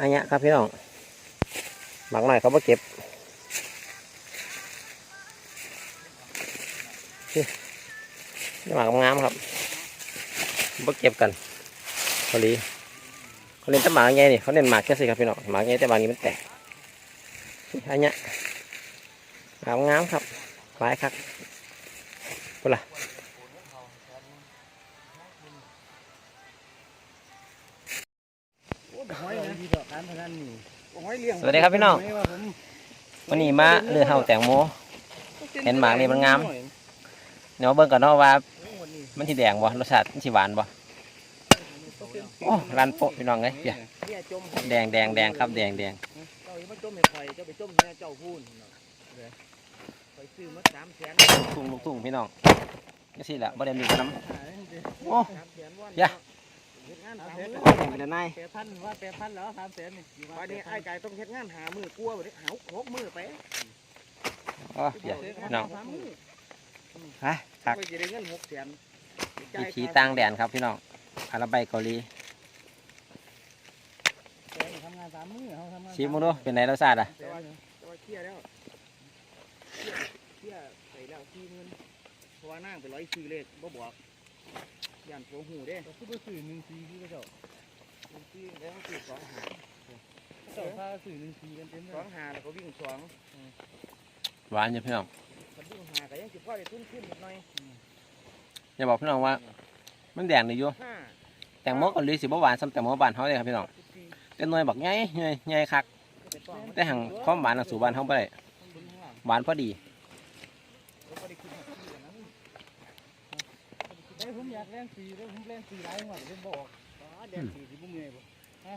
อันนี้ครับพี่น้องหมักหน่อยเขาบ่เก็บนี่นี่หมากงามครับบ่เก็บกันพอดีเขาเล่นต่หมากไงนี่เขาเล่นหมากแค่สิครับพี่น้องหมากไงแต่หมากนี้มันแตกอันนี้ยหมากงามครับหลายครับเพื่อล่ะ หอยนะที่ดอกการพนันนี่หอยเลี้ยงสวัสดีครับพี่น้อง วันนี้มาเรือเห่าแตงโม เห็นหมากนี่มันงาม เดี๋ยวเบิ่งก่อนเนาะว่ามันที่แดงบ่รสชาติมันสิหวานบ่โอ้รันโปะพี่น้องเอ้ยเปียเนี่ยจมแดงแดงแดงครับแดงแดงเจ้าอย่ามาจมให้ข่อยเจ้าไปจมให้เจ้าพูนเนาะเด้อข่อยซื้อมาสามแสนทุ่งลูกทุ่งพี่น้องนี่สิแหละบ่ได้มีน้ำโอ้สามแสนวันอย่า เฮ็ดงานสามแดมื้องไปแต่นายแปดพันว่าแปดพันแล้วสามแสนนี่วันนี้ไอ้ไก่ต้องเฮ็ดงานหามือกลัวบ่ได้หาหกมือไปอ๋อเปียพี่น้องฮะคักข่อยจะได้เงินหกแสนวิธีต่างแดนครับพี่น้องอาราใบเกาหลีชิมดูเป็นไงรสชาติอะเคลียแล้วเคลียใส่แล้วสี่หมื่นเพราะว่านั่งไปร้อยซื้อเลขบ่บอก ย่านโกหูเด้ก็คือบ่ซื้อหนึ่งสี่คือเจ้าหนึ่งสี่แล้วก็ซื้อสองหาเจ้าพาซื้อหนึ่งสี่กันเต็มเลยสองหาแล้วก็วิ่งสองหวานอยู่พี่น้องมันวิ่งหาก็ยังสิพ่อได้ทุนขึ้นนิดหน่อยอย่าบอกพี่น้องว่า มันแดงเลยอยู่ห้าแตงโมเกาหลีสิบ่หวานซ้ำแตงโมบ้านเฮาเลยครับพี่น้องสิบสี่แต่หน่วยบักใหญ่ใหญ่ใหญ่คักเป็นสองแต่หังความหวานน่ะสู่บ้านเฮาบ่ได้หวานพอดี ได้ผมอยากเล่นสีได้ผมเล่นสีหลายหัวผมบอกเล่นสีที่บุ้มเงยบ่ฮะ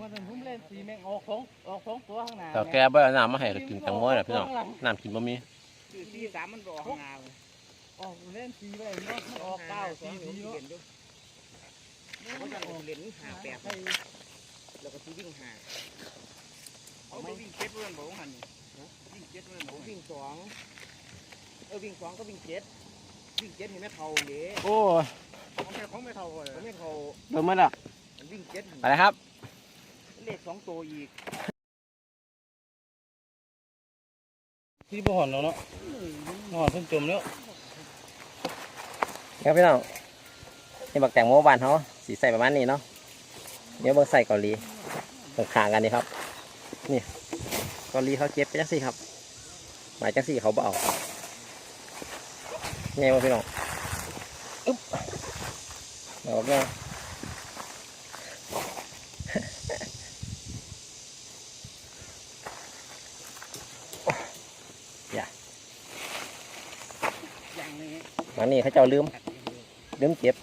วันนั้นผมเล่นสีแม่งออกสองออกสองตัวข้างหน้าแต่แกบ่เอาน้ำมาให้ก็กินแตงโมแหละพี่น้องน้ำกินบ่มีคือสีสามมันออกข้างหน้าออกเล่นสีไปเนาะมันออกเก้าสีสีเนาะมันจะออกเหรียญหาแปดแล้วก็สีวิ่งหาเอาไม่วิ่งเจ็ดเรื่องบอกหันวิ่งเจ็ดเรื่องผมวิ่งสองเออวิ่งสองก็วิ่งเจ็ด วิ่งเจ็ดเห็นไหมเท่าเด้โอ้ยของแม่ของไม่เท่าเลยของไม่เท่าเบิ่งมาแล้วมันวิ่งเจ็ดไปเลยครับ เลขสองตัวอีกที่บ่หอนแล้วเนาะบ่หอนเพิ่งจมแล้วครับพี่น้องนี่บักแตงโมบ้านเขาสีใส่ประมาณนี้เนาะเดี๋ยวเบิ่งใส่เกาหลีตรงขางกันนี่ครับ นี่เกาหลีเขาเก็บไปจังสี่ครับหมายจังสี่เขาบ่เอา ไงวะพี่น้องอึ๊บเอาเนาะอย่างนี้มานี่เขาเจ้าลืม ลืมเก็บ